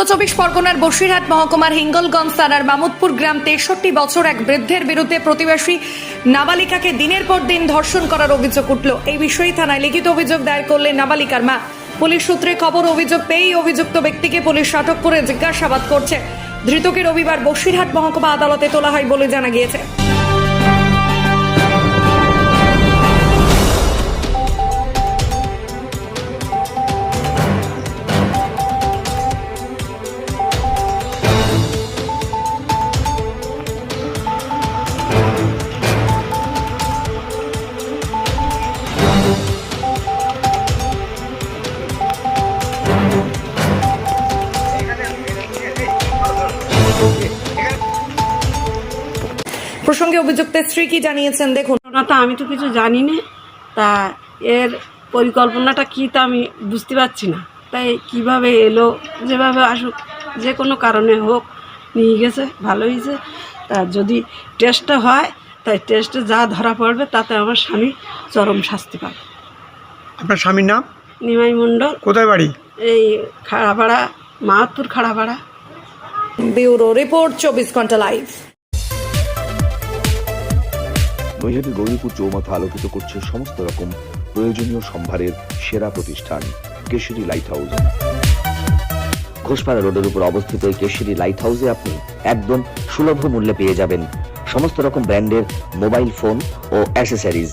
উত্তর চব্বিশ পরগনার বসিরহাট মহকুমার হিঙ্গলগঞ্জ থানার মামুদপুর গ্রাম তেষট্টি বছর এক বৃদ্ধের বিরুদ্ধে প্রতিবেশী নাবালিকাকে দিনের পর দিন ধর্ষণ করার অভিযোগ উঠল। এই বিষয়ে থানায় লিখিত অভিযোগ দায়ের করলেন নাবালিকার মা। পুলিশ সূত্রে খবর, অভিযোগ পেয়েই অভিযুক্ত ব্যক্তিকে পুলিশ আটক করে জিজ্ঞাসাবাদ করছে। ধৃতকে রবিবার বসিরহাট মহকুমা আদালতে তোলা হয় বলে জানা গিয়েছে। প্রসঙ্গে অভিযুক্তের স্ত্রী কি জানিয়েছেন? দেখুন। ঘটনাটা আমি তো কিছু জানি না তা এর পরিকল্পনাটা কী তা আমি বুঝতে পারছি না। তাই কীভাবে এলো যেভাবে আসুক যে কোনো কারণে হোক নিয়ে গেছে ভালো হয়েছে। তা যদি টেস্টটা হয় তাই টেস্টে যা ধরা পড়বে তাতে আমার স্বামী চরম শাস্তি পাবে। আপনার স্বামীর নাম? নিমাই মণ্ডল। কোথায় বাড়ি? এই খাড়াপাড়া মাহাতপুর খাড়াপাড়া। ব্যুরো রিপোর্ট, চব্বিশ ঘণ্টা লাইভ নৈহাটি গৌরীপুর চৌমাথা আলোকিত করছে সমস্ত রকম প্রয়োজনীয় সম্ভারের সেরা প্রতিষ্ঠান, কেশরী লাইট হাউস ঘোষপাড়া রোডের উপর অবস্থিত এই কেশরী লাইট হাউসে আপনি একদম সুলভ মূল্যে পেয়ে যাবেন সমস্ত রকম ব্র্যান্ডের মোবাইল ফোন ও অ্যাসেসরিজ